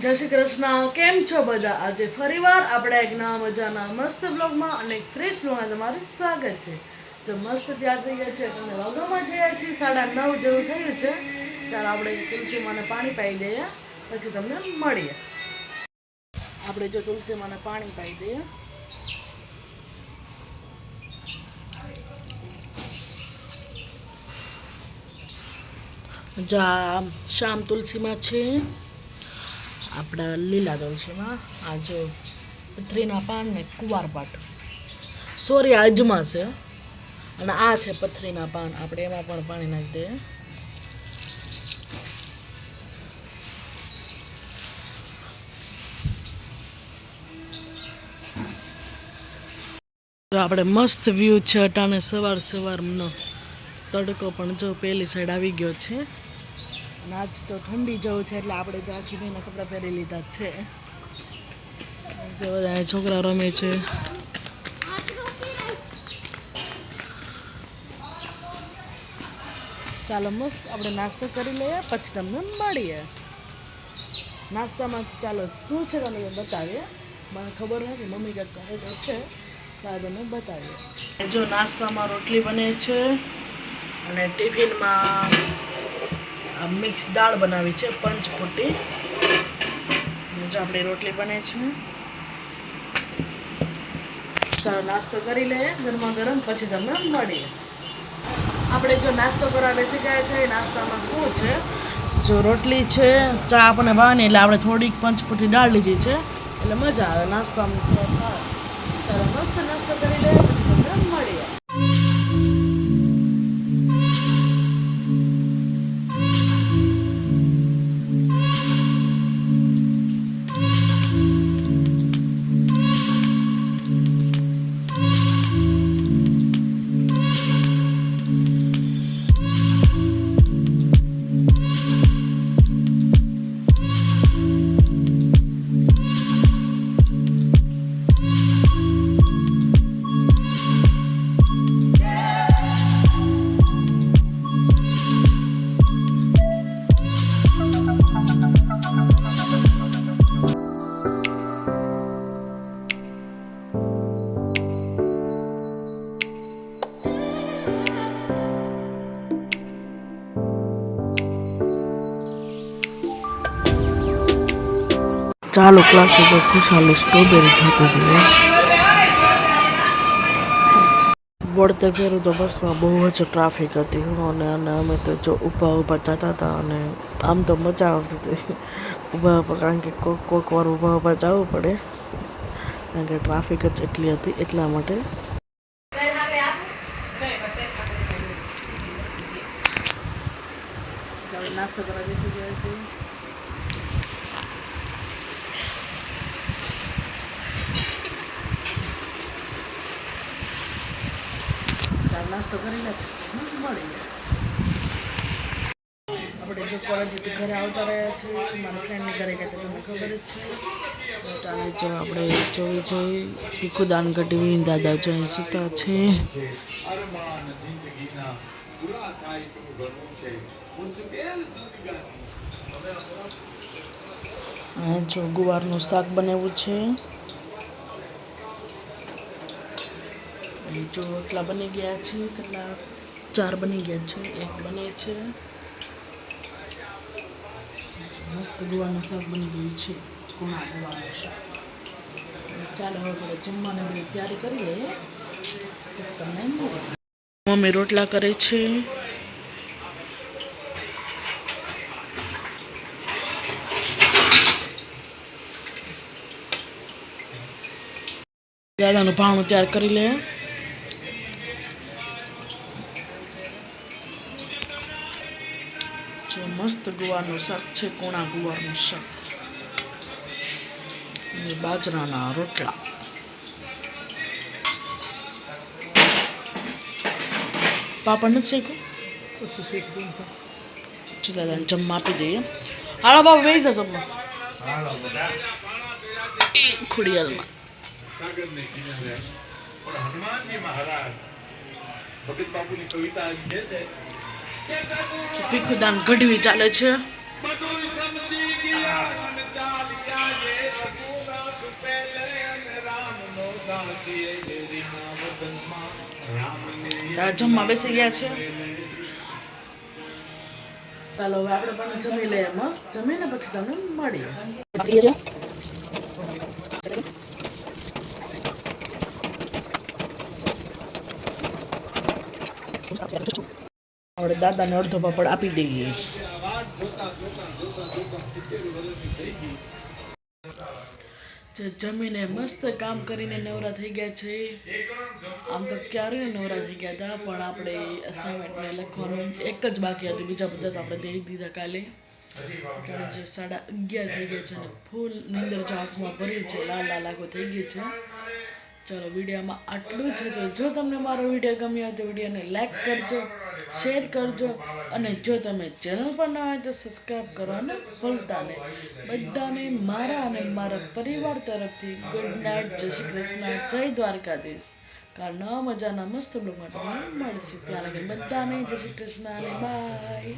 જય શ્રી કૃષ્ણ. કેમ છો બધા? આજે ફરીવાર આપણે એક નવા મજાના મસ્ત બ્લોગમાં અને ફ્રેશ બ્લોગમાં તમારું સ્વાગત છે. જો મસ્ત તૈયાર થઈ ગયા છે અને વાગવામાં ગયા છીએ. સાડા નવ જેવું થયું છે. ચાલો આપણે તુલસીમાને પાણી પાઈ દઈએ, પછી તમને મળીએ. આપણે જો તુલસીમાને પાણી પાઈ દઈએ. જા શામ તુલસીમાં છે. આપણા લીલા તુલસીમાં આ જો પથરીના પાન ને કુવારપાટ સોરી અજમા છે. અને આ છે પથરીના પાન. આપણે એમાં પણ પાણી નાખી દઈએ. તો આપણે મસ્ત વ્યૂ છે અટાણે સવાર સવારનો તડકો પણ જો પેલી સાઈડ આવી ગયો છે. અને આજ તો ઠંડી જવું છે એટલે આપણે જો આખી કપડાં પહેરી લીધા છે. જો બધા છોકરા રમે છે. ચાલો મસ્ત આપણે નાસ્તો કરી લઈએ, પછી તમને મળીએ. નાસ્તામાં ચાલો શું છે તમને બતાવીએ. મને ખબર નથી, મમ્મી કંઈક કહે તો છે ત્યારે તમને બતાવીએ. જો નાસ્તામાં રોટલી બને છે અને ટિફિનમાં મિક્સ દાળ બનાવી છે પંચખોટી જો આપણે રોટલી બને છે ચાલો, નાસ્તો કરી લઈએ, ગરમા ગરમ, પછી તમને મળીએ. આપણે જો નાસ્તો કરવા બેસી ગયા છે નાસ્તામાં શું છે? જો રોટલી છે, ચા આપણને ભાવની એટલે આપણે થોડીક પંચફૂટી દાળ લીધી છે. એટલે મજા આવે, નાસ્તામાં સરસ ચાલો, મસ્ત નાસ્તો કરી લઈએ, પછી તમને મળીએ. ચાલો ક્લાસે જો ખુશાલી સ્ટ્રોબેરી ખાતી હતી વળતે ફેરું તો બસમાં બહુ જ ટ્રાફિક હતી અને અને અમે તો જો ઊભા ઊભા જતા હતા અને આમ તો મજા આવતી હતી. ઊભા ઊભા કારણ કે કોઈક કોઈક વાર ઊભા ઊભા જવું પડે, કારણ કે ટ્રાફિક જ એટલી હતી એટલા માટે. નાસ્તો કરવા બેસી ગયા કરી ચાલ મળી આપણે જો કોલેજ ઘરે આવતા રહ્યા છીએ, મારા ફ્રેન્ડની ઘરે ગયા તમને ખબર જ છે. ચાલે જો આપણે જોઈ જોઈ ભીખુદાન ગઢવી દાદા જો સુતા છે. જો ગુવારનું શાક બનાવ્યું છે. અહીં જો રોટલા બની ગયા છે કેટલા ચાર બની ગયા છે, એક બને છે. મસ્ત ગુવારનું શાક બની ગયું છે કુણા ગુવારનું શાક. ચાલો હવે આપણે જમવાની બધી તૈયારી કરી લઈએ. તમને મમ્મી રોટલા કરે છે. દાદાનું ભાણું તૈયાર કરી લે. મસ્ત ગુવારનું શાક છે, કોણા ગુવારનું શાક. અને બાજરાના રોટલા. પાપડ નથી શેકો છે જમવા આપી દઈએ. હાલો બાબુ બે જા જમવા. ખુડિયાલમાં. ભગત બાપુની કવિતા કહે છે ભીખુદાન ગઢવી ચાલે છે. જમવા બેસી ગયા છે? ચાલો, હવે આપણે પણ જમી લઈએ મસ્ત. જમીને પછી તમને મળીએ. Thank you. આપણે દાદાને અડધો પાપડ આપી દઈએ. જમીને મસ્ત કામ કરીને નવરા થઈ ગયા છે. આમ તો ક્યારે નવરા થઈ ગયા હતા, પણ આપણે અસાઇનમેન્ટને લખવાનું એક જ બાકી હતું, બીજા બધા તો આપણે દઈ દીધા કાલે. જે સાડા અગિયાર થઈ ગયા છે ફૂલ નીંદર જો આંખમાં ભરી છે, લાલ લાલ આંખો થઈ ગઈ છે. ચલો વિડીયોમાં આટલું છે હતું. જો તમને મારો વીડિયો ગમ્યો હોય તો વિડીયોને લાઈક કરજો શેર કરજો અને જો તમે ચેનલ પર ના હોય તો સબસ્ક્રાઈબ કરવાનું ભૂલતા નહીં. બધાને મારા અને મારા પરિવાર તરફથી ગુડ નાઇટ જય શ્રી કૃષ્ણ. જય દ્વારકાધીશ. કારણ મજાના મસ્ત બ્લોગમાં મળશે. ત્યાં લગી બધાને જય શ્રી કૃષ્ણ અને બાય